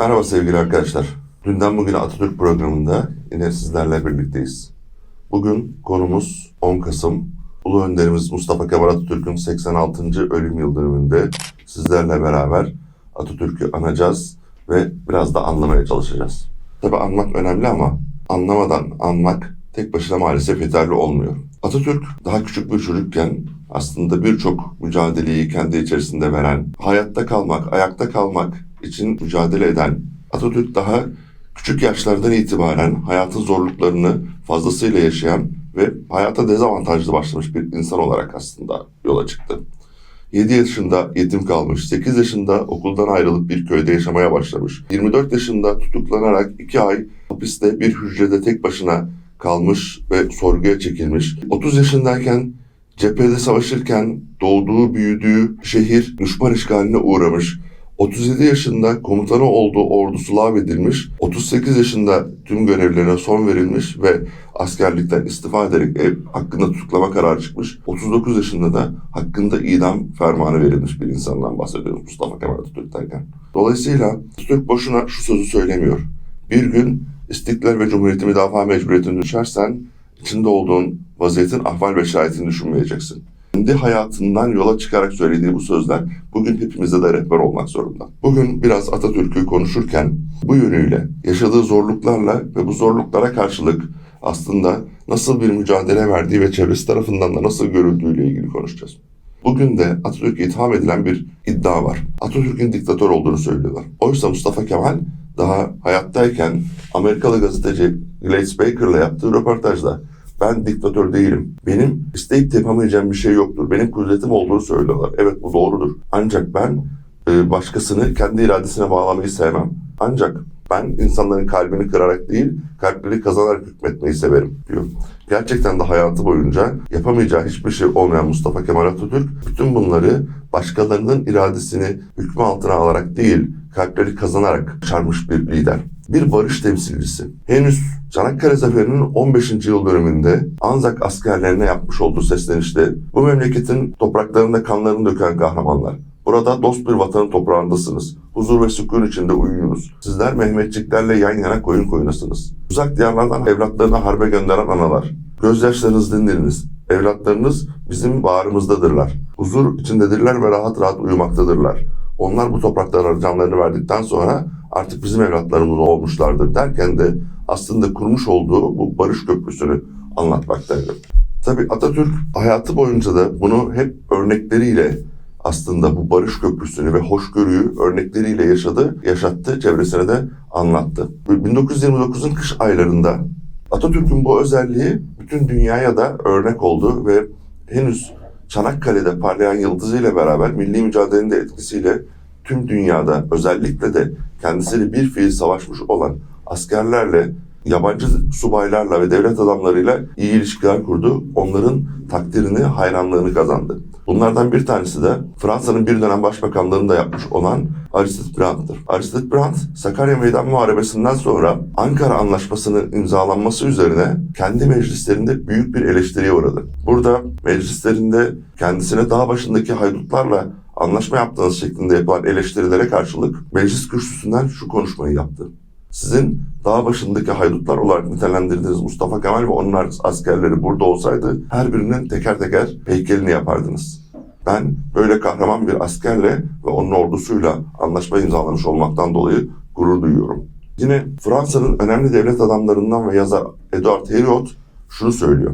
Merhaba sevgili arkadaşlar. Dünden bugüne Atatürk programında yine sizlerle birlikteyiz. Bugün konumuz 10 Kasım. Ulu Önderimiz Mustafa Kemal Atatürk'ün 86. ölüm yıl dönümünde sizlerle beraber Atatürk'ü anacağız ve biraz da anlamaya çalışacağız. Tabi anmak önemli ama anlamadan anmak tek başına maalesef yeterli olmuyor. Atatürk daha küçük bir çocukken aslında birçok mücadeleyi kendi içerisinde veren, hayatta kalmak, ayakta kalmak için mücadele eden, Atatürk daha küçük yaşlardan itibaren hayatın zorluklarını fazlasıyla yaşayan ve hayata dezavantajlı başlamış bir insan olarak aslında yola çıktı. 7 yaşında yetim kalmış, 8 yaşında okuldan ayrılıp bir köyde yaşamaya başlamış. 24 yaşında tutuklanarak 2 ay hapiste bir hücrede tek başına kalmış ve sorguya çekilmiş. 30 yaşındayken cephede savaşırken doğduğu, büyüdüğü şehir düşman işgaline uğramış. 37 yaşında komutanı olduğu ordusu lağvedilmiş, 38 yaşında tüm görevlerine son verilmiş ve askerlikten istifa ederek ev hakkında tutuklama kararı çıkmış. 39 yaşında da hakkında idam fermanı verilmiş bir insandan bahsediyoruz Mustafa Kemal Atatürk derken. Dolayısıyla Atatürk boşuna şu sözü söylemiyor. Bir gün istiklal ve cumhuriyeti müdafaa mecburiyetine düşersen içinde olduğun vaziyetin ahval ve şahitini düşünmeyeceksin. Kendi hayatından yola çıkarak söylediği bu sözler bugün hepimize de rehber olmak zorunda. Bugün biraz Atatürk'ü konuşurken bu yönüyle yaşadığı zorluklarla ve bu zorluklara karşılık aslında nasıl bir mücadele verdiği ve çevresi tarafından da nasıl görüldüğüyle ilgili konuşacağız. Bugün de Atatürk'e itham edilen bir iddia var. Atatürk'ün diktatör olduğunu söylüyorlar. Oysa Mustafa Kemal daha hayattayken Amerikalı gazeteci Glaze Baker'la yaptığı röportajda ben diktatör değilim. Benim isteyip yapamayacağım bir şey yoktur. Benim kudretim olduğunu söylüyorlar. Evet bu doğrudur. Ancak ben e, başkasını kendi iradesine bağlamayı sevmem. Ancak ben insanların kalbini kırarak değil, kalpleri kazanarak hükmetmeyi severim diyor. Gerçekten de hayatı boyunca yapamayacağı hiçbir şey olmayan Mustafa Kemal Atatürk bütün bunları başkalarının iradesini hükmü altına alarak değil, kalpleri kazanarak başarmış bir lider. Bir barış temsilcisi. Henüz Çanakkale Zaferi'nin 15. yıl dönümünde Anzak askerlerine yapmış olduğu seslenişte bu memleketin topraklarında kanlarını döken kahramanlar. Burada dost bir vatanın toprağındasınız. Huzur ve sükun içinde uyuyunuz. Sizler Mehmetçiklerle yan yana koyun koyunasınız. Uzak diyarlardan evlatlarını harbe gönderen analar. Gözyaşlarınızı dindiriniz. Evlatlarınız bizim bağrımızdadırlar. Huzur içindedirler ve rahat rahat uyumaktadırlar. Onlar bu topraklara canlarını verdikten sonra artık bizim evlatlarımız olmuşlardır derken de aslında kurmuş olduğu bu barış köprüsünü anlatmaktaydı. Tabi Atatürk hayatı boyunca da bunu hep örnekleriyle aslında bu barış köprüsünü ve hoşgörüyü örnekleriyle yaşadı, yaşattı, çevresine de anlattı. 1929'un kış aylarında Atatürk'ün bu özelliği bütün dünyaya da örnek oldu ve henüz Çanakkale'de parlayan yıldızıyla beraber milli mücadelenin de etkisiyle tüm dünyada özellikle de kendisiyle bir fiil savaşmış olan askerlerle, yabancı subaylarla ve devlet adamlarıyla iyi ilişkiler kurdu. Onların takdirini, hayranlığını kazandı. Bunlardan bir tanesi de Fransa'nın bir dönem başbakanlığını da yapmış olan Aristide Brandt'tır. Aristide Brandt, Sakarya Meydan Muharebesi'nden sonra Ankara Anlaşması'nın imzalanması üzerine kendi meclislerinde büyük bir eleştiriye uğradı. Burada meclislerinde kendisine dağ başındaki haydutlarla anlaşma yaptığınız şeklinde yapılan eleştirilere karşılık meclis kürsüsünden şu konuşmayı yaptı. Sizin dağ başındaki haydutlar olarak nitelendirdiğiniz Mustafa Kemal ve onun askerleri burada olsaydı her birinin teker teker heykelini yapardınız. Ben böyle kahraman bir askerle ve onun ordusuyla anlaşma imzalamış olmaktan dolayı gurur duyuyorum. Yine Fransa'nın önemli devlet adamlarından ve yazar Edouard Herriot şunu söylüyor.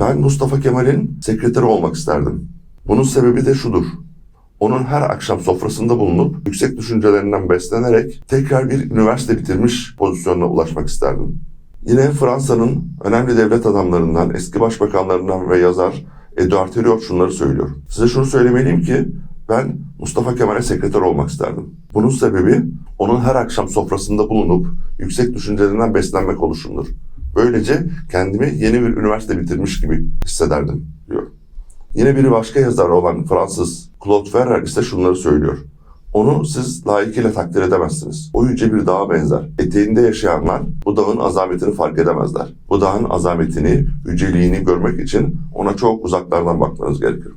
Ben Mustafa Kemal'in sekreteri olmak isterdim. Bunun sebebi de şudur onun her akşam sofrasında bulunup yüksek düşüncelerinden beslenerek tekrar bir üniversite bitirmiş pozisyonuna ulaşmak isterdim. Yine Fransa'nın önemli devlet adamlarından, eski başbakanlarından ve yazar Edouard Herriot şunları söylüyor. Size şunu söylemeliyim ki ben Mustafa Kemal'e sekreter olmak isterdim. Bunun sebebi onun her akşam sofrasında bulunup yüksek düşüncelerinden beslenmek oluşumdur. Böylece kendimi yeni bir üniversite bitirmiş gibi hissederdim diyor. Yine bir başka yazar olan Fransız Claude Ferrer ise şunları söylüyor. Onu siz layıkıyla takdir edemezsiniz. O yüce bir dağa benzer. Eteğinde yaşayanlar bu dağın azametini fark edemezler. Bu dağın azametini, yüceliğini görmek için ona çok uzaklardan bakmanız gerekir.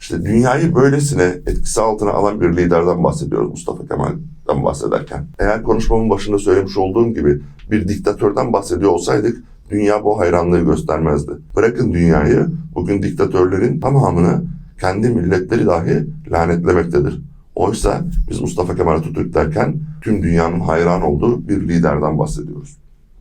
İşte dünyayı böylesine etkisi altına alan bir liderden bahsediyoruz Mustafa Kemal'den bahsederken. Eğer konuşmamın başında söylemiş olduğum gibi bir diktatörden bahsediyor olsaydık dünya bu hayranlığı göstermezdi. Bırakın dünyayı, bugün diktatörlerin tamamını kendi milletleri dahi lanetlemektedir. Oysa biz Mustafa Kemal Atatürk derken tüm dünyanın hayran olduğu bir liderden bahsediyoruz.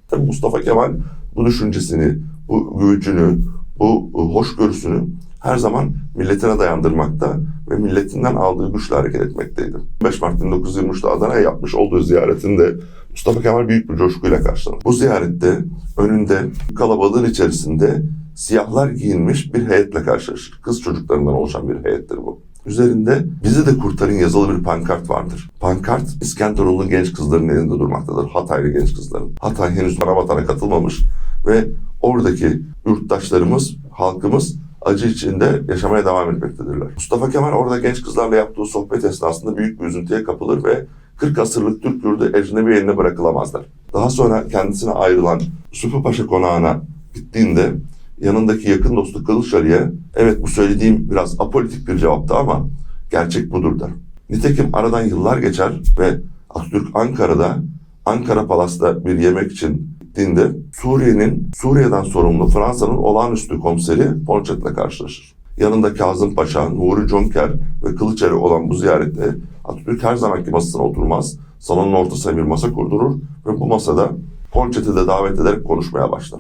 Tabii Mustafa Kemal bu düşüncesini, bu gücünü, bu hoşgörüsünü her zaman milletine dayandırmakta ve milletinden aldığı güçle hareket etmekteydi. 5 Mart 1923'te Adana'ya yapmış olduğu ziyaretinde Mustafa Kemal büyük bir coşkuyla karşılandı. Bu ziyarette önünde kalabalığın içerisinde siyahlar giyinmiş bir heyetle karşılaşır. Kız çocuklarından oluşan bir heyettir bu. Üzerinde bizi de kurtarın yazılı bir pankart vardır. Pankart İskenderunlu genç kızların elinde durmaktadır. Hataylı genç kızların. Hatay henüz Karabatan'a katılmamış ve oradaki yurttaşlarımız, halkımız acı içinde yaşamaya devam etmektedirler. Mustafa Kemal orada genç kızlarla yaptığı sohbet esnasında büyük bir üzüntüye kapılır ve 40 asırlık Türk yurdu ecnebi eline bırakılamazlar. Daha sonra kendisine ayrılan Yusuf Paşa konağına gittiğinde yanındaki yakın dostu Kılıçdaroğlu'ya evet bu söylediğim biraz apolitik bir cevaptı ama gerçek budur der. Nitekim aradan yıllar geçer ve Atatürk Ankara'da Ankara Palas'ta bir yemek için gittiğinde Suriye'nin Suriye'den sorumlu Fransa'nın olağanüstü komiseri Poncet'le karşılaşır. Yanında Kazım Paşa, Nuri Conker ve Kılıçeri olan bu ziyarette Atatürk her zamanki masasına oturmaz, salonun ortasına bir masa kurdurur ve bu masada Poncet'i de davet ederek konuşmaya başlar.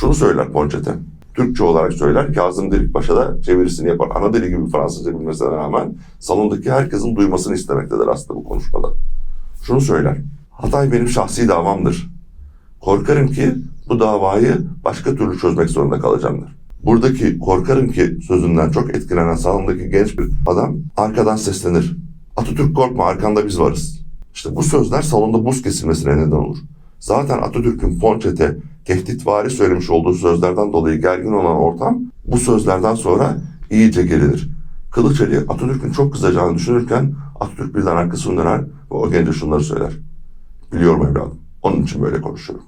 Şunu söyler Poncet'e, Türkçe olarak söyler, Kazım Delik Paşa da çevirisini yapar. Ana dili gibi Fransızca bilmesine rağmen salondaki herkesin duymasını istemektedir aslında bu konuşmada. Şunu söyler, Hatay benim şahsi davamdır. Korkarım ki bu davayı başka türlü çözmek zorunda kalacağımdır. Buradaki korkarım ki sözünden çok etkilenen salondaki genç bir adam arkadan seslenir. Atatürk korkma arkanda biz varız. İşte bu sözler salonda buz kesilmesine neden olur. Zaten Atatürk'ün Ponçet'e tehditvari söylemiş olduğu sözlerden dolayı gergin olan ortam bu sözlerden sonra iyice gerilir. Kılıçeli Atatürk'ün çok kızacağını düşünürken Atatürk birden arkasını döner ve o gence şunları söyler. Biliyorum evladım. Onun için böyle konuşuyorum.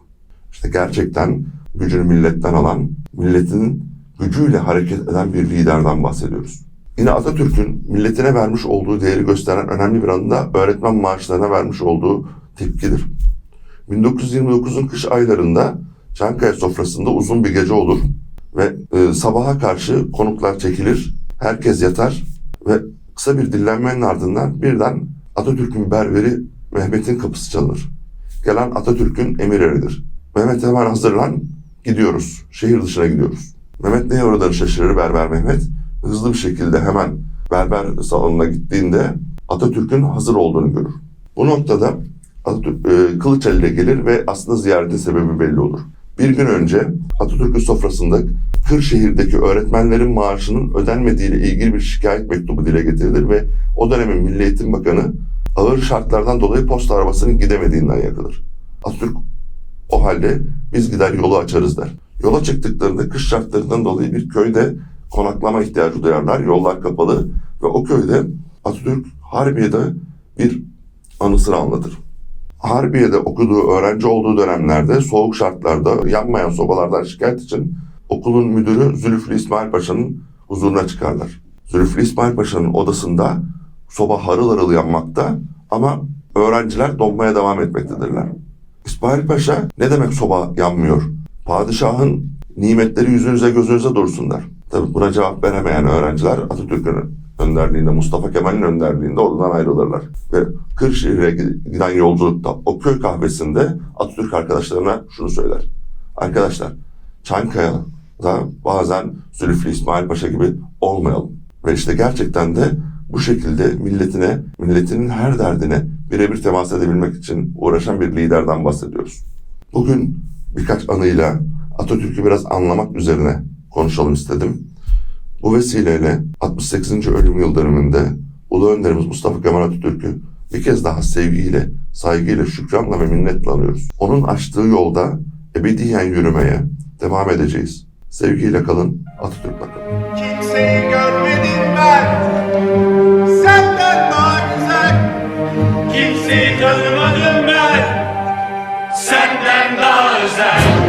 İşte gerçekten gücünü milletten alan, milletin gücüyle hareket eden bir liderden bahsediyoruz. Yine Atatürk'ün milletine vermiş olduğu değeri gösteren önemli bir anında öğretmen maaşlarına vermiş olduğu tepkidir. 1929'un kış aylarında Çankaya sofrasında uzun bir gece olur ve e, sabaha karşı konuklar çekilir, herkes yatar ve kısa bir dinlenmenin ardından birden Atatürk'ün berberi Mehmet'in kapısı çalınır. Gelen Atatürk'ün emir eridir. Mehmet hemen hazırlan, gidiyoruz. Şehir dışına gidiyoruz. Mehmet neye uğradığını şaşırır Berber Mehmet. Hızlı bir şekilde hemen berber salonuna gittiğinde Atatürk'ün hazır olduğunu görür. Bu noktada Atatürk e, Kılıçeli ile gelir ve aslında ziyaretin sebebi belli olur. Bir gün önce Atatürk'ün sofrasında Kırşehir'deki öğretmenlerin maaşının ödenmediğiyle ilgili bir şikayet mektubu dile getirilir ve o dönemin Milli Eğitim Bakanı ağır şartlardan dolayı posta arabasının gidemediğinden yakılır. Atatürk o halde biz gider yolu açarız der. Yola çıktıklarında kış şartlarından dolayı bir köyde konaklama ihtiyacı duyarlar. Yollar kapalı ve o köyde Atatürk Harbiye'de bir anısını anlatır. Harbiye'de okuduğu öğrenci olduğu dönemlerde soğuk şartlarda yanmayan sobalardan şikayet için okulun müdürü Zülüflü İsmail Paşa'nın huzuruna çıkarlar. Zülüflü İsmail Paşa'nın odasında soba harıl harıl yanmakta ama öğrenciler donmaya devam etmektedirler. İsmail Paşa ne demek soba yanmıyor? Padişahın nimetleri yüzünüze gözünüze dursun der. Tabi buna cevap veremeyen öğrenciler Atatürk'ün önderliğinde, Mustafa Kemal'in önderliğinde oradan ayrılırlar. Ve Kırşehir'e giden yolculukta o köy kahvesinde Atatürk arkadaşlarına şunu söyler. Arkadaşlar Çankaya'da bazen Zülfü İsmail Paşa gibi olmayalım. Ve işte gerçekten de bu şekilde milletine, milletinin her derdine birebir temas edebilmek için uğraşan bir liderden bahsediyoruz. Bugün birkaç anıyla Atatürk'ü biraz anlamak üzerine konuşalım istedim. Bu vesileyle 68. ölüm yıldönümünde Ulu Önderimiz Mustafa Kemal Atatürk'ü bir kez daha sevgiyle, saygıyla, şükranla ve minnetle anıyoruz. Onun açtığı yolda ebediyen yürümeye devam edeceğiz. Sevgiyle kalın, Atatürk'le kalın. Kimseyi görmedim ben, senden daha güzel. Kimseyi tanımadım ben, senden daha özel.